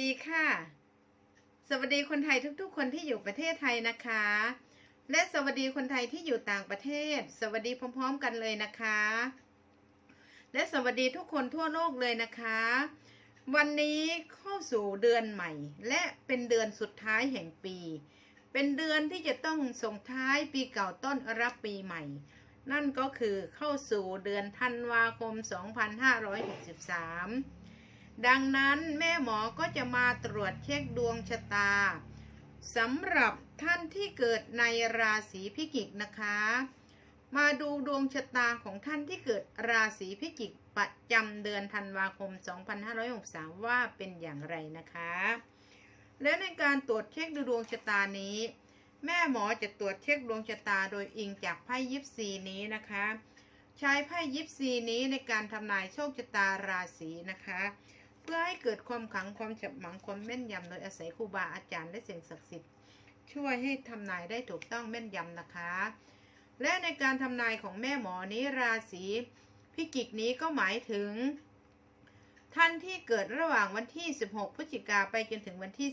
ดีค่ะ สวัสดีคนไทยทุกๆ คนที่อยู่ประเทศไทยนะคะ และสวัสดีคนไทยที่อยู่ต่างประเทศ สวัสดีพร้อม ๆ กันเลยนะคะ และสวัสดีทุกคนทั่วโลกเลยนะคะ วันนี้เข้าสู่เดือนใหม่ และเป็นเดือนสุดท้ายแห่งปี เป็นเดือนที่จะต้องส่งท้ายปีเก่าต้อนรับปีใหม่ นั่นก็คือเข้าสู่เดือนธันวาคม 2563 ดังนั้นแม่หมอก็จะมาตรวจเช็คดวงชะตาสำหรับท่านที่เกิดในราศีพิจิกนะคะ มาดูดวงชะตาของท่านที่เกิดราศีพิจิกประจำเดือนธันวาคม 2563 ว่าเป็นอย่างไรนะคะ และในการตรวจเช็คดูดวงชะตานี้ แม่หมอจะตรวจเช็คดวงชะตาโดยอิงจากไพ่ยิปซีนี้นะคะ ใช้ไพ่ยิปซีนี้ในการทำนายโชคชะตาราศีนะคะ เพื่อให้เกิดความขังความฉับหมังความแม่นยำโดยอาศัยครูบาอาจารย์และสิ่งศักดิ์สิทธิ์ช่วยให้ทำนายได้ถูกต้องแม่นยำนะคะ และในการทำนายของแม่หมอนี้ราศีพิจิกนี้ก็หมายถึง ท่านที่เกิดระหว่างวันที่ 16 พฤศจิกาไปจนถึงวันที่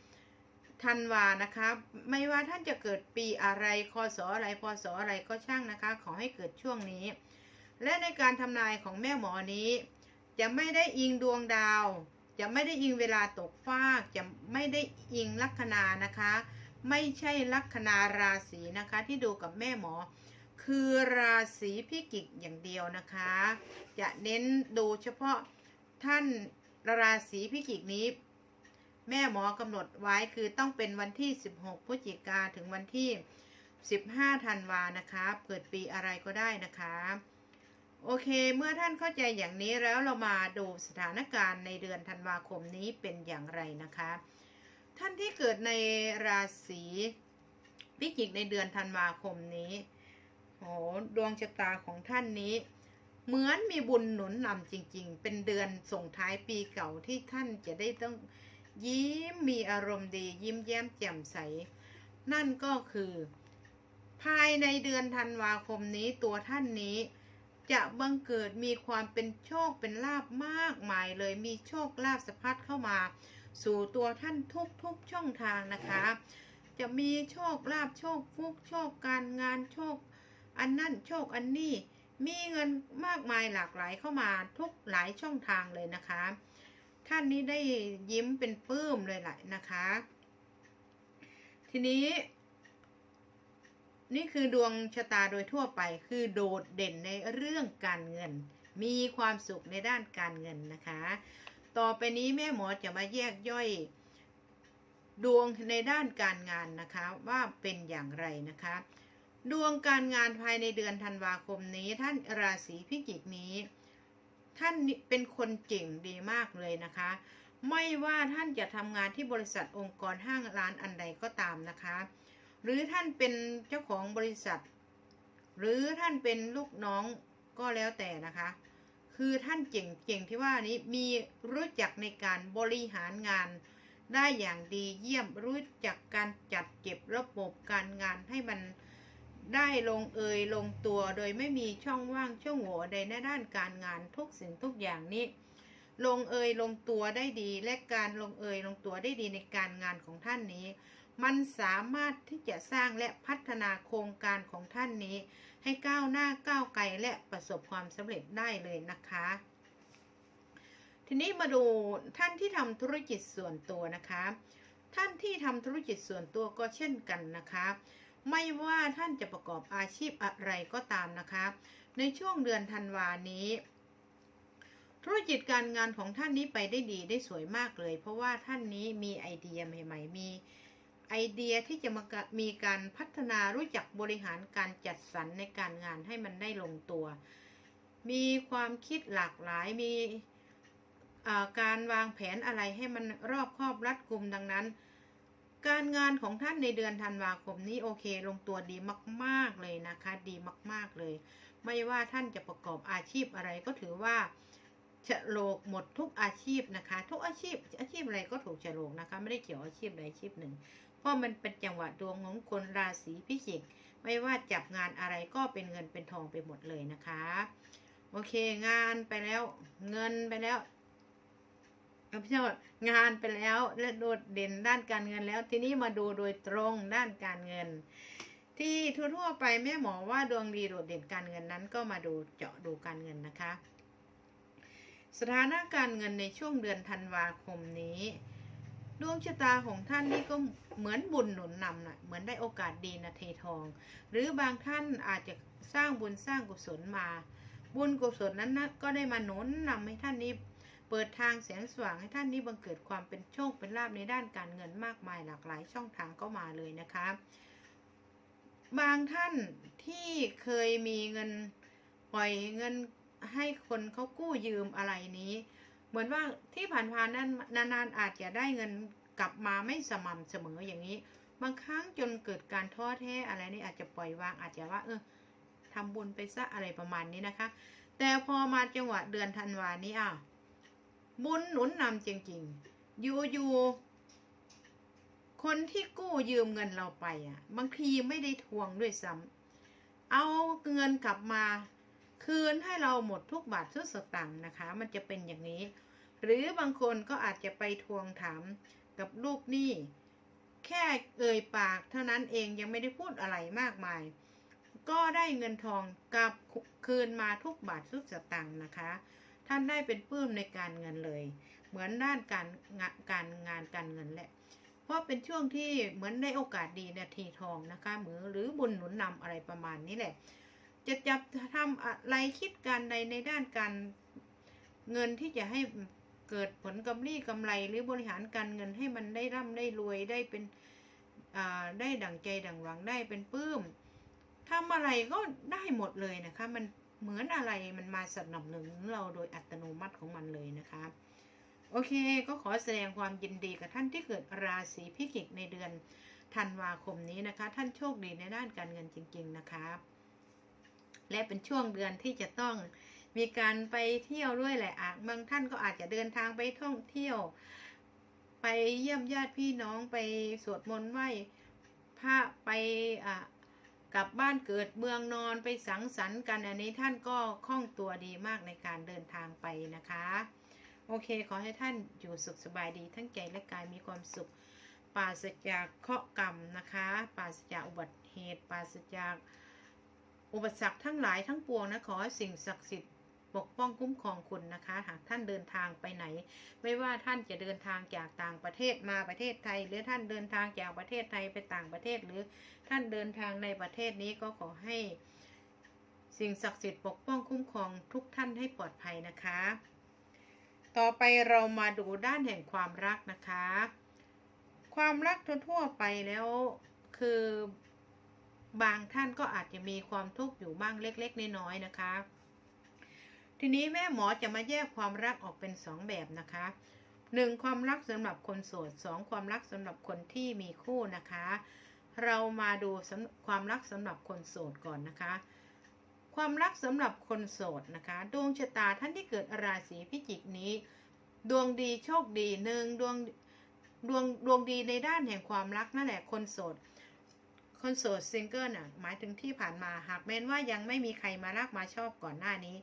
15ธันวานะคะไม่ว่าท่านจะเกิดปีอะไรคศอะไรพศอะไรก็ช่างนะคะ ขอให้เกิดช่วงนี้ และในการทำนายของแม่หมอนี้ จะไม่ได้อิงดวงดาว จะไม่ได้อิงเวลาตกฟากจะไม่ได้อิงลัคนานะคะ ไม่ใช่ลัคนาราศีนะคะ ที่ดูกับแม่หมอ คือราศีพิจิกอย่างเดียวนะคะ จะเน้นดูเฉพาะท่านราศีพิจิกนี้ แม่หมอกำหนดไว้คือต้องเป็นวันที่ 16พฤศจิกาถึงวันที่ 15ธันวานะคะ เกิดปีอะไรก็ได้นะคะ โอเค เมื่อท่านเข้าใจอย่างนี้แล้วเรามาดูสถานการณ์ในเดือนธันวาคมนี้เป็นอย่างไรนะคะ ท่านที่เกิดในราศีพิจิกในเดือนธันวาคมนี้โหดวงชะตาของท่านนี้ เหมือนมีบุญหนุนนำจริง ๆ เป็นเดือนส่งท้ายปีเก่าที่ท่านจะได้ต้องยิ้มมีอารมณ์ดี ยิ้มแย้มแจ่มใส นั่นก็คือ ภายในเดือนธันวาคมนี้ตัวท่านนี้ จะบังเกิดมีความเป็นโชคเป็นลาบมากมายเลยมีโชคลาภสะพัดเข้ามา สู่ตัวท่านทุกๆช่องทางนะคะ จะมีโชคลาภโชคฟุกโชคการงานโชค อันนั่นโชคอันนี้มีเงินมากมายหลากหลายเข้ามาทุกหลายช่องทางเลยนะคะ ท่านนี้ได้ยิ้มเป็นปลื้มเลยแหละนะคะ ทีนี้ นี่คือดวงชะตาโดยทั่วไป คือโดดเด่นในเรื่องการเงิน มีความสุขในด้านการเงินนะคะ ต่อไปนี้แม่หมอจะมาแยกย่อยดวงในด้านการงานนะคะว่าเป็นอย่างไรนะคะ ดวงการงานภายในเดือนธันวาคมนี้ท่านราศีพิจิกนี้ ท่านเป็นคนเก่งดีมากเลยนะคะ ไม่ว่าท่านจะทำงานที่บริษัทองค์กรห้างร้านอันใดก็ตามนะคะ หรือท่านเป็นเจ้าของบริษัท หรือท่านเป็นลูกน้องก็แล้วแต่นะคะ คือท่านเก่งเก่งที่ว่านี้มีรู้จักในการบริหารงาน ได้อย่างดีเยี่ยมรู้จักการจัดเก็บระบบการงานให้มันได้ลงเอยลงตัวโดยไม่มีช่องว่างช่องโหว่ใดในด้านการงานทุกสิ่งทุกอย่างนี้ ลงเอยลงตัวได้ดีและการลงเอยลงตัวได้ดีในการงานของท่านนี้ มันสามารถที่จะสร้างและพัฒนาโครงการของท่านนี้ ให้ก้าวหน้าก้าวไกลและประสบความสำเร็จได้เลยนะคะ ทีนี้มาดูท่านที่ทำธุรกิจส่วนตัวนะคะ ท่านที่ทำธุรกิจส่วนตัวก็เช่นกันนะคะ ไม่ว่าท่านจะประกอบอาชีพอะไรก็ตามนะคะ ในช่วงเดือนธันวานี้ธุรกิจการงานของท่านนี้ไปได้ดีได้สวยมากเลย เพราะว่าท่านนี้มีไอเดียใหม่ ๆ มี ไอเดียที่จะมามีการพัฒนารู้จักบริหารการจัดสรรในการงานให้มันได้ลงตัว มีความคิดหลากหลายมีการวางแผนอะไรให้มันรอบครอบรัดกุมดังนั้น การงานของท่านในเดือนธันวาคมนี้โอเค ลงตัวดีมาก ๆเลยนะคะ ดีมาก ๆเลย ไม่ว่าท่านจะประกอบอาชีพอะไรก็ถือว่าฉลกหมดทุกอาชีพนะคะ ทุกอาชีพอาชีพอะไรก็ถูกฉลกนะคะ ไม่ได้เกี่ยวอาชีพใดอาชีพหนึ่ง เพราะมันเป็นจังหวะดวงของคนราศีพิจิก ไม่ว่าจับงานอะไรก็เป็นเงินเป็นทองไปหมดเลยนะคะ โอเค งานไปแล้วเงินไปแล้วพี่โนดงานไปแล้วและโดดเด่นด้านการเงินแล้ว ทีนี้มาดูโดยตรงด้านการเงิน ที่ทั่วๆไปแม่หมอว่าดวงดีโดดเด่นการเงินนั้นก็มาดูเจาะดูการเงินนะคะ สถานะการเงินในช่วงเดือนธันวาคมนี้ ดวงชะตาของท่านนี่ก็เหมือนบุญหนุนนำนะ่ะเหมือนได้โอกาสดีนะเททอง หรือบางท่านอาจจะสร้างบุญสร้างกุศลมา บุญกุศลนั้นนะก็ได้มาหนุนนำให้ท่านนี้ เปิดทางแสงสว่างให้ท่านนี้บังเกิดความเป็นโชคเป็นลาภในด้านการเงินมากมายหลากหลายช่องทางก็มาเลยนะคะ บางท่านที่เคยมีเงินปล่อยเงินให้คนเขากู้ยืมอะไรนี้ เหมือนว่าที่ผ่านๆนั้นนานๆอาจจะได้เงินกลับมาไม่สม่ำเสมออย่างนี้ บางครั้งจนเกิดการท้อแท้อะไรนี่อาจจะปล่อยวางอาจจะว่า เออทำบุญไปซะอะไรประมาณนี้นะคะ แต่พอมาจังหวะเดือนธันวานี้อะบุญหนุนนำจริงๆอยู่ๆคนที่กู้ยืมเงินเราไปอะ บางทีไม่ได้ทวงด้วยซ้ำเอาเงินกลับมา คืนให้เราหมดทุกบาททุกสตางค์นะคะ มันจะเป็นอย่างนี้ หรือบางคนก็อาจจะไปทวงถามกับลูกหนี้ แค่เอ่ยปากเท่านั้นเองยังไม่ได้พูดอะไรมากมาย ก็ได้เงินทองกลับคืนมาทุกบาททุกสตางค์นะคะ ท่านได้เป็นปื้มในการเงินเลย เหมือนด้านการงานการงานการเงินแหละเพราะเป็นช่วงที่เหมือนได้โอกาสดีนาทีทองนะคะเหมือนหรือบุญหนุนนำอะไรประมาณนี้แหละ จะจับทำอะไรคิดการใดในด้านการเงินที่จะให้เกิดผลกำไรกำไรหรือบริหารการเงินให้มันได้ร่ำได้รวยได้เป็นอ่าได้ดั่งใจดั่งหวังได้เป็นปื้มทำอะไรก็ได้หมดเลยนะคะ มันเหมือนอะไรมันมาสนับสนุนเราโดยอัตโนมัติของมันเลยนะคะ โอเค ก็ขอแสดงความยินดีกับท่านที่เกิดราศีพิจิกในเดือนธันวาคมนี้นะคะ ท่านโชคดีในด้านการเงินจริง ๆ นะคะ และเป็นช่วงเดือนที่จะต้องมีการไปเที่ยวด้วยแหละอะบางท่านก็อาจจะเดินทางไปท่องเที่ยว ไปเยี่ยมญาติพี่น้องไปสวดมนต์ไหว้พระไปอะกลับบ้านเกิดเมืองนอนไปสังสรรค์กันอันนี้ท่านก็คล่องตัวดีมากในการเดินทางไปนะคะ โอเค ขอให้ท่านอยู่สุขสบายดีทั้งใจและกายมีความสุขปราศจากเคราะห์กรรมนะคะปราศจากอุบัติเหตุปราศจาก อุปสรรคทั้งหลายทั้งปวงนะขอให้สิ่งศักดิ์สิทธิ์ปกป้องคุ้มครองคุณนะคะ หากท่านเดินทางไปไหน ไม่ว่าท่านจะเดินทางจากต่างประเทศมาประเทศไทย หรือท่านเดินทางจากประเทศไทยไปต่างประเทศ หรือท่านเดินทางในประเทศนี้ก็ขอให้ สิ่งศักดิ์สิทธิ์ปกป้องคุ้มครองทุกท่านให้ปลอดภัยนะคะ ต่อไปเรามาดูด้านแห่งความรักนะคะ ความรักทั่วๆไปแล้วคือ บางท่านก็อาจจะมีความทุกข์อยู่บ้างเล็ก ๆ น้อยๆนะคะ ทีนี้แม่หมอจะมาแยกความรักออกเป็นสองแบบนะคะหนึ่งความรักสำหรับคนโสดสองความรักสำหรับคนที่มีคู่นะคะ เรามาดูความรักสำหรับคนโสดก่อนนะคะ ความรักสำหรับคนโสดนะคะ ดวงชะตาท่านที่เกิดราศีพิจิกนี้ ดวงดีโชคดีหนึ่งดวงดวงดวงดีในด้านแห่งความรักนั่นแหละคนโสด คนโสดซิงเกิลน่ะหมายถึงที่ผ่านมาหากแม้นว่ายังไม่มีใครมารักมาชอบก่อนหน้านี้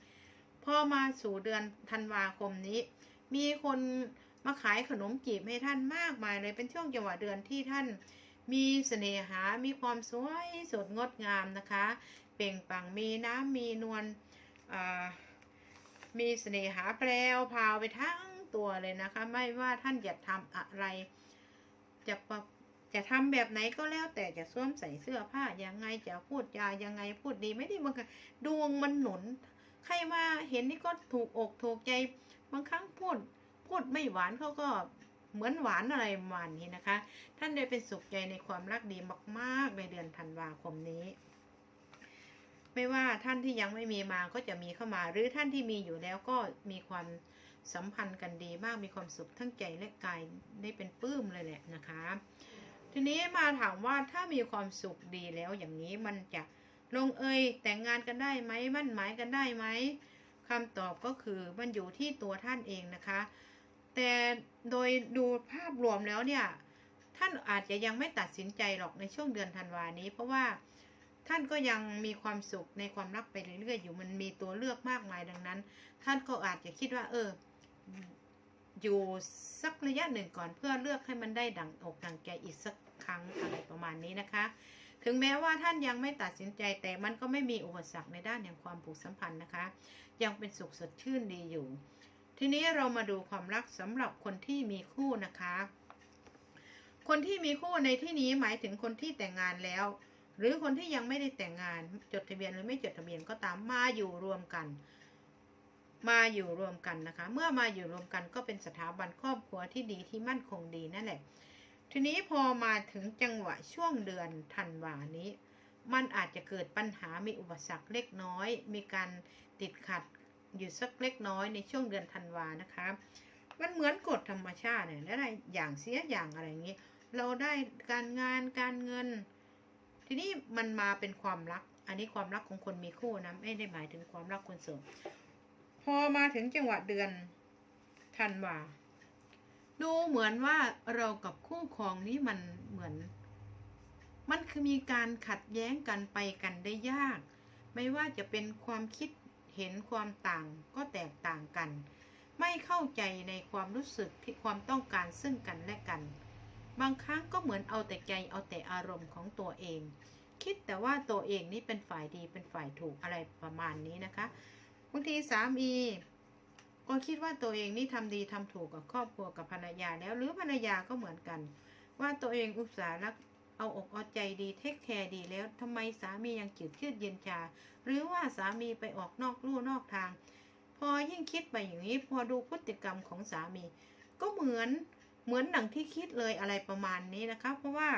พอมาสู่เดือนธันวาคมนี้ มีคนมาขายขนมจีบให้ท่านมากมายเลยเป็นช่วงจังหวะเดือนที่ท่านมีเสน่หา มีความสวยสดงดงามนะคะ เปล่งปลั่งมีน้ำมีนวลมีเสน่หาแปลวพาวไปทั้งตัวเลยนะคะ ไม่ว่าท่านจะทำอะไร จะประ จะทำแบบไหนก็แล้วแต่จะสวมใส่เสื้อผ้ายังไงจะพูดจายังไงพูดดีไม่ดีบางครั้งดวงมันหนุน ใครมาเห็นนี่ก็ถูกอกถูกใจบางครั้งพูดพูดไม่หวานเขาก็เหมือนหวานอะไรประมาณนี้นะคะ ท่านได้เป็นสุขใจในความรักดีมาก ๆ ในเดือนธันวาคมนี้ ไม่ว่าท่านที่ยังไม่มีมาก็จะมีเข้ามา หรือท่านที่มีอยู่แล้วก็มีความสัมพันธ์กันดีมากมีความสุขทั้งใจและกายได้เป็นปลื้มเลยแหละนะคะ ทีนี้มาถามว่าถ้ามีความสุขดีแล้วอย่างนี้มันจะลงเอยแต่งงานกันได้ไหมมั่นหมายกันได้ไหมคำตอบก็คือมันอยู่ที่ตัวท่านเองนะคะ แต่โดยดูภาพรวมแล้วเนี่ย ท่านอาจจะยังไม่ตัดสินใจหรอกในช่วงเดือนธันวานี้ เพราะว่าท่านก็ยังมีความสุขในความรักไปเรื่อยๆอยู่มันมีตัวเลือกมากมายดังนั้น ท่านก็อาจจะคิดว่า เออ อยู่สักระยะหนึ่งก่อนเพื่อเลือกให้มันได้ดังอกดังใจอีกสักครั้งอะไรประมาณนี้นะคะ ถึงแม้ว่าท่านยังไม่ตัดสินใจแต่มันก็ไม่มีอุปสรรคในด้านแห่งความผูกสัมพันธ์นะคะ ยังเป็นสุขสดชื่นดีอยู่ ทีนี้เรามาดูความรักสำหรับคนที่มีคู่นะคะ คนที่มีคู่ในที่นี้หมายถึงคนที่แต่งงานแล้ว หรือคนที่ยังไม่ได้แต่งงานจดทะเบียนหรือไม่จดทะเบียนก็ตามมาอยู่รวมกัน มาอยู่รวมกันนะคะ เมื่อมาอยู่รวมกันก็เป็นสถาบันครอบครัวที่ดีที่มั่นคงดีนั่นแหละ ทีนี้พอมาถึงจังหวะช่วงเดือนธันวานี้ มันอาจจะเกิดปัญหามีอุปสรรคเล็กน้อย มีการติดขัดอยู่สักเล็กน้อยในช่วงเดือนธันวานะคะ มันเหมือนกฎธรรมชาติเนี่ยได้อย่างเสียอย่างอะไรอย่างนี้ เราได้การงานการเงิน ทีนี้มันมาเป็นความรัก อันนี้ความรักของคนมีคู่นะไม่ได้หมายถึงความรักคนโสด พอมาถึงจังหวะเดือนธันวาดูเหมือนว่าเรากับคู่ครองนี้มันเหมือน มันคือมีการขัดแย้งกันไปกันได้ยาก ไม่ว่าจะเป็นความคิดเห็นความต่างก็แตกต่างกัน ไม่เข้าใจในความรู้สึกที่ความต้องการซึ่งกันและกัน บางครั้งก็เหมือนเอาแต่ใจเอาแต่อารมณ์ของตัวเอง คิดแต่ว่าตัวเองนี่เป็นฝ่ายดีเป็นฝ่ายถูกอะไรประมาณนี้นะคะ บางทีสามีก็คิดว่าตัวเองนี่ทำดีทำถูกกับครอบครัวกับภรรยาแล้ว หรือภรรยาก็เหมือนกัน ว่าตัวเองอุตส่าห์รักเอาอกเอาใจดีเทคแคร์ดีแล้วทำไมสามียังจืดชืดเย็นชา หรือว่าสามีไปออกนอกลู่นอกทาง พอยิ่งคิดไปอย่างนี้ พอดูพฤติกรรมของสามี ก็เหมือนเหมือนหนังที่คิดเลยอะไรประมาณนี้นะคะ เพราะว่า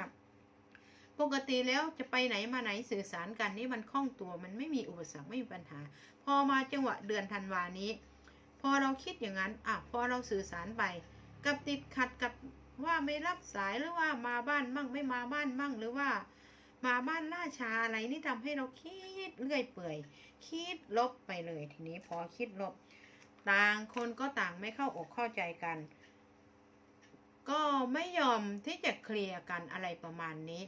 ปกติแล้วจะไปไหนมาไหนสื่อสารกันนี่มันคล่องตัวมันไม่มีอุปสรรคไม่มีปัญหา พอมาจังหวะเดือนธันวานี้ พอเราคิดอย่างนั้นอะพอเราสื่อสารไปกับติดขัดกับว่าไม่รับสายหรือว่ามาบ้านมั่งไม่มาบ้านมั่งหรือว่า มาบ้านล่าช้าอะไรนี่ทำให้เราคิดเรื่อยเปื่อย คิดลบไปเลยทีนี้พอคิดลบ ต่างคนก็ต่างไม่เข้าอกเข้าใจกัน ก็ไม่ยอมที่จะเคลียร์กันอะไรประมาณนี้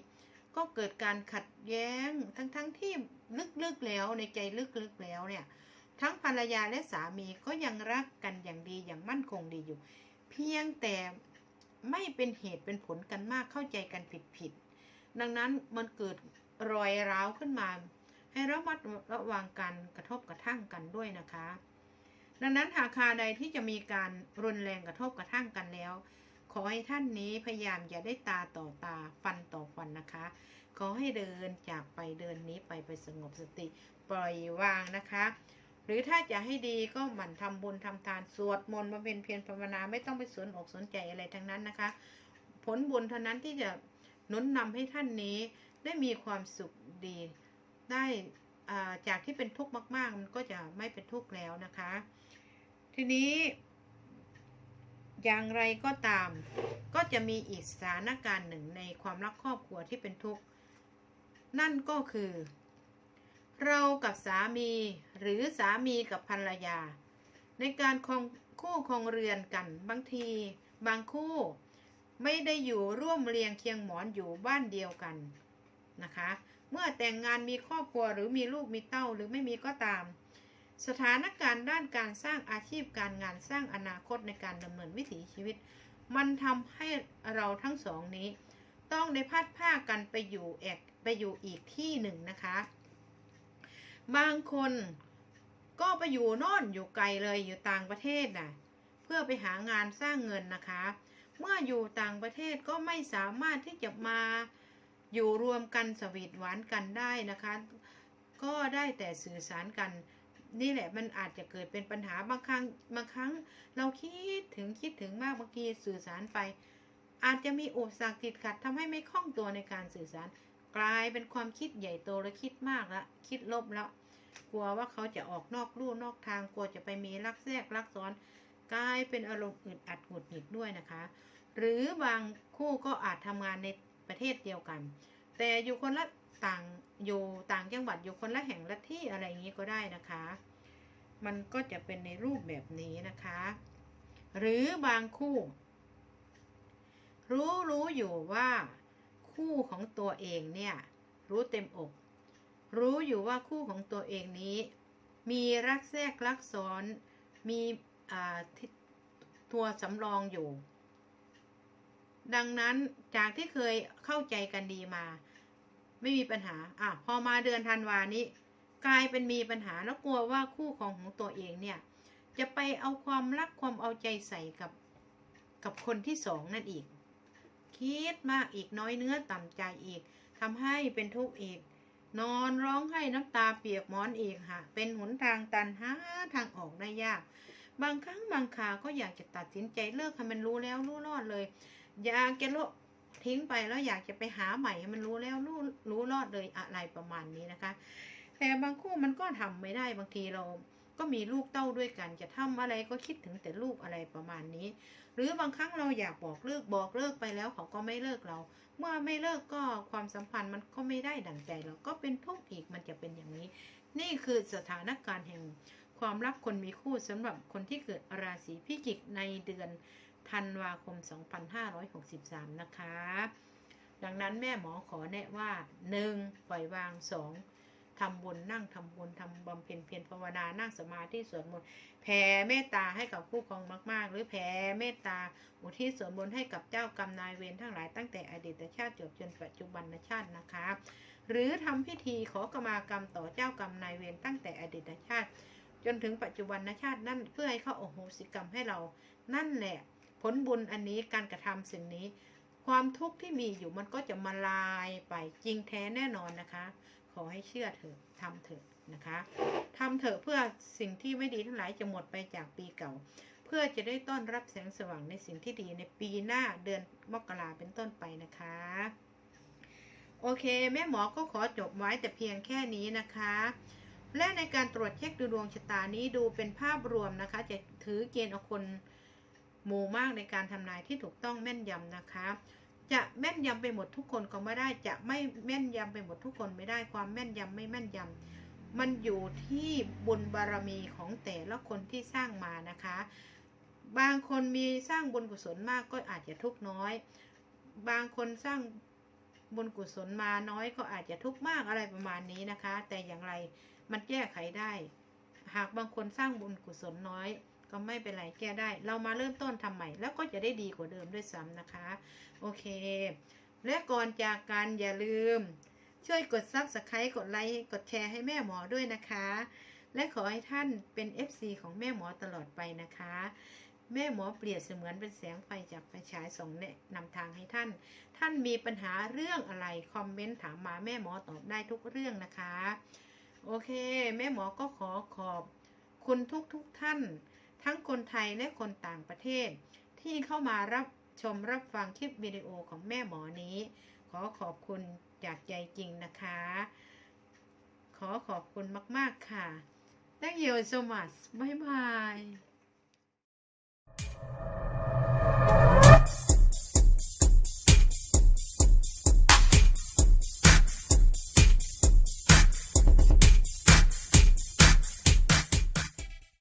ก็เกิดการขัดแย้งทั้งๆทที่ลึกๆแล้วในใจลึกๆแล้วเนี่ย ทั้งภรรยาและสามีก็ยังรักกันอย่างดีอย่างมั่นคงดีอยู่ เพียงแต่ไม่เป็นเหตุเป็นผลกันมากเข้าใจกันผิดผิดๆดังนั้นมันเกิดรอยร้าวขึ้นมา ให้ระมัดระวังกันกระทบกระทั่งกันด้วยนะคะ ดังนั้นหากคาใดที่จะมีการรุนแรงกระทบกระทั่งกันแล้ว ขอให้ท่านนี้พยายามอย่าได้ตาต่อตาฟันต่อฟันนะคะ ขอให้เดินจากไปเดินนี้ไปไปสงบสติปล่อยวางนะคะ หรือถ้าจะให้ดีก็หมั่นทำบุญทำทานสวดมนต์มาเป็นเพียรภาวนาไม่ต้องไปสนอกสนใจอะไรทั้งนั้นนะคะ ผลบุญเท่านั้นที่จะนุนนำให้ท่านนี้ได้มีความสุขดีได้อ่าจากที่เป็นทุกข์มาก ๆ มันก็จะไม่เป็นทุกข์แล้วนะคะ ทีนี้ อย่างไรก็ตาม ก็จะมีอีกสถานการณ์หนึ่งในความรักครอบครัวที่เป็นทุกข์ นั่นก็คือ เรากับสามีหรือสามีกับภรรยา ในการคองคู่ครองเรือนกันบางที บางคู่ไม่ได้อยู่ร่วมเรียงเคียงหมอนอยู่บ้านเดียวกันนะคะ เมื่อแต่งงานมีครอบครัวหรือมีลูกมีเต้าหรือไม่มีก็ตาม สถานการณ์ด้านการสร้างอาชีพการงานสร้างอนาคตในการดำเนินวิถีชีวิต มันทำให้เราทั้งสองนี้ ต้องได้พัดผ้ากันไปอยู่แอกไปอยู่อีกที่หนึ่งนะคะ บางคนก็ไปอยู่โน่นอยู่ไกลเลยอยู่ต่างประเทศน่ะเพื่อไปหางานสร้างเงินนะคะ เมื่ออยู่ต่างประเทศก็ไม่สามารถที่จะมาอยู่รวมกันสวีทหวานกันได้นะคะ ก็ได้แต่สื่อสารกัน นี่แหละมันอาจจะเกิดเป็นปัญหาบางครั้งบางครั้ง เราคิดถึงคิดถึงมากบางทีสื่อสารไป อาจจะมีอุปสรรคติดขัดทำให้ไม่คล่องตัวในการสื่อสาร กลายเป็นความคิดใหญ่โตและคิดมากละคิดลบแล้วกลัวว่าเขาจะออกนอกลู่นอกทางกลัวจะไปมีลักแทรกลักซ้อน กลายเป็นอารมณ์อึดอัดหงุดหงิดด้วยนะคะ หรือบางคู่ก็อาจทำงานในประเทศเดียวกัน แต่อยู่คนละ ต่างอยู่ต่างจังหวัดอยู่คนละแห่งละที่อะไรอย่างนี้ก็ได้นะคะ มันก็จะเป็นในรูปแบบนี้นะคะ หรือบางคู่ รู้รู้อยู่ว่าคู่ของตัวเองเนี่ย รู้เต็มอก รู้อยู่ว่าคู่ของตัวเองนี้ มีรักแทรกรักซ้อนมีตัวสำรองอยู่ ดังนั้นจากที่เคยเข้าใจกันดีมา ไม่มีปัญหาอะพอมาเดือนธันวานี้ กลายเป็นมีปัญหาแล้วกลัวว่าคู่ของของตัวเองเนี่ย จะไปเอาความรักความเอาใจใส่กับกับคนที่สองนั่นอีก คิดมากอีกน้อยเนื้อต่ำใจอีกทำให้เป็นทุกข์อีก นอนร้องไห้น้ำตาเปียกหมอนอีกค่ะ เป็นหนทางตันหาทางออกได้ยาก บางครั้งบางคาก็อยากจะตัดสินใจเลิกให้มันรู้แล้วรู้รอดเลย อยากจะล ทิ้งไปแล้วอยากจะไปหาใหม่ให้มันรู้แล้วรู้รู้รอดเลยอะไรประมาณนี้นะคะ แต่บางคู่มันก็ทำไม่ได้บางทีเราก็มีลูกเต้าด้วยกัน จะทำอะไรก็คิดถึงแต่ลูกอะไรประมาณนี้ หรือบางครั้งเราอยากบอกเลิกบอกเลิกไปแล้วเขาก็ไม่เลิกเรา เมื่อไม่เลิกก็ความสัมพันธ์มันก็ไม่ได้ดั่งใจเราก็เป็นทุกข์อีกมันจะเป็นอย่างนี้ นี่คือสถานการณ์แห่งความรักคนมีคู่สำหรับคนที่เกิดราศีพิจิกในเดือน ธันวาคม 2563 นะคะ ดังนั้นแม่หมอขอแนะว่า 1. ปล่อยวาง 2. ทำบุญนั่งทำบุญทำบำเพ็ญเพียรภาวนานั่งสมาธิสวดมนต์แผ่เมตตาให้กับคู่ครองมากๆ หรือแผ่เมตตาอุทิศส่วนบุญให้กับเจ้ากรรมนายเวรทั้งหลายตั้งแต่อดีตชาติจบจนปัจจุบันชาตินะคะ หรือทำพิธีขอกรรมากรรมต่อเจ้ากรรมนายเวรตั้งแต่อดีตชาติ จนถึงปัจจุบันชาตินั่นเพื่อให้เขาโอโหสิกรรมให้เรานั่นแหละ ผลบุญอันนี้การกระทำสิ่งนี้ ความทุกข์ที่มีอยู่มันก็จะมาลายไปจริงแท้แน่นอนนะคะ ขอให้เชื่อเถอะทำเถอะนะคะทำเถอะเพื่อสิ่งที่ไม่ดีทั้งหลายจะหมดไปจากปีเก่า เพื่อจะได้ต้อนรับแสงสว่างในสิ่งที่ดีในปีหน้าเดือนมกราเป็นต้นไปนะคะโอเค แม่หมอก็ขอจบไว้แต่เพียงแค่นี้นะคะ และในการตรวจเช็คดูดวงชะตานี้ดูเป็นภาพรวมนะคะ จะถือเกณฑ์เอาคน หมู่มากในการทำนายที่ถูกต้องแม่นยำนะคะ จะแม่นยำไปหมดทุกคนก็ไม่ได้ จะไม่แม่นยำไปหมดทุกคนไม่ได้ความแม่นยำไม่แม่นยำมันอยู่ที่บุญบารมีของแต่ละคนที่สร้างมานะคะ บางคนมีสร้างบุญกุศลมากก็อาจจะทุกน้อย บางคนสร้างบุญกุศลมาน้อยก็อาจจะทุกมากอะไรประมาณนี้นะคะ แต่อย่างไรมันแก้ไขได้ หากบางคนสร้างบุญกุศลน้อย ก็ไม่เป็นไรแก้ได้ เรามาเริ่มต้นทำใหม่ แล้วก็จะได้ดีกว่าเดิมด้วยซ้ำนะคะ โอเค และก่อนจากกันอย่าลืม ช่วยกด Subscribe กดไลค์กดแชร์ให้แม่หมอด้วยนะคะ และขอให้ท่านเป็น FC ของแม่หมอตลอดไปนะคะ แม่หมอเปรียบเสมือนเป็นแสงไฟจากไฟฉายส่องแนะนำทางให้ท่าน ท่านมีปัญหาเรื่องอะไรคอมเมนต์ถามมาแม่หมอตอบได้ทุกเรื่องนะคะ โอเค แม่หมอก็ขอขอบคุณทุกทุกท่าน ทั้งคนไทยและคนต่างประเทศ ที่เข้ามารับชมรับฟังคลิปวิดีโอของแม่หมอนี้ ขอขอบคุณจากใจจริงนะคะ ขอขอบคุณมาก ๆ ค่ะ Thank you so much bye bye